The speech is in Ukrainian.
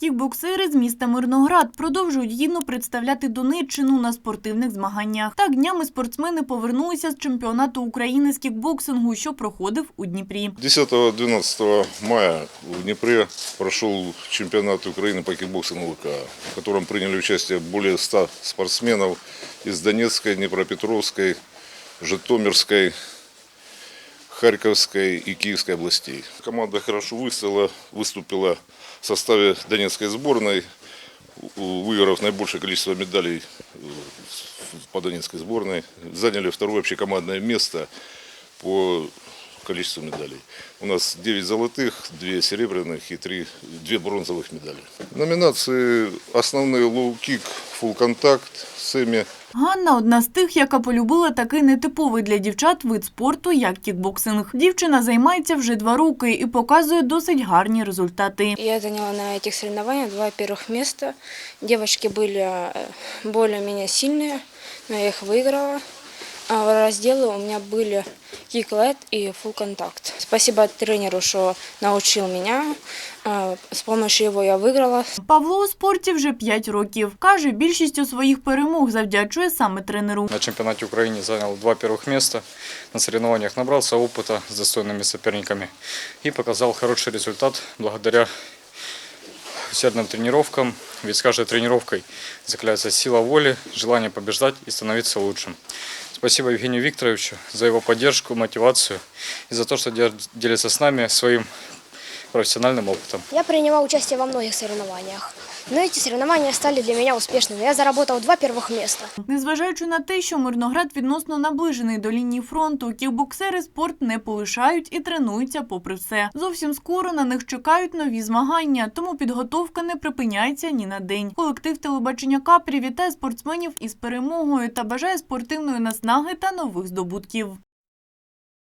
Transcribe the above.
Кікбоксери з міста Мирноград продовжують гідно представляти Донеччину на спортивних змаганнях. Так днями спортсмени повернулися з чемпіонату України з кікбоксингу, що проходив у Дніпрі. 10-12 мая в Днепре прошел чемпионат Украины по кикбоксингу ВК, в котором приняли участие более 100 спортсменов из Донецкой, Днепропетровской, Житомирской, Харьковской и Киевской областей. Команда хорошо выстояла, выступила в составе Донецкой сборной, выиграв наибольшее количество медалей э, по Донецкой сборной. Заняли второе общекомандное место по количеству медалей. У нас 9 золотых, 2 серебряных и 3, 2 бронзовых медали. Номинации основные лоу-кик, фулл-контакт, семя. Ганна одна з тих, яка полюбила такий нетиповий для дівчат вид спорту, як кікбоксинг. Дівчина займається вже два роки і показує досить гарні результати. Я заняла на этих соревнованиях два первых места. Девочки были э, более-менее сильные, но я их выиграла. А разделы у меня были кик-лет и фул контакт. Спасибо тренеру, что научил меня. А, С помощью его я выиграла. Павло у спорті вже 5 років. Каже, більшістю своїх перемог завдячує саме тренеру. На чемпионате Украины занял два первых места. На соревнованиях набрался опыта с достойными соперниками и показал хороший результат благодаря усердным тренировкам. Ведь с каждой тренировкой закаляется сила воли, желание побеждать и становиться лучшим. Спасибо Евгению Викторовичу за его поддержку, мотивацию и за то, что дел- делится с нами своим профессиональным опытом. Я принимал участие во многих соревнованиях. Но эти соревнования стали для меня успешными. Я заработал два первых места. Незважаючи на те, що Мирноград відносно наближений до лінії фронту, кікбоксери спорт не полишають і тренуються попри все. Зовсім скоро на них чекають нові змагання, тому підготовка не припиняється ні на день. Колектив телебачення Капрі вітає спортсменів із перемогою та бажає спортивної наснаги та нових здобутків.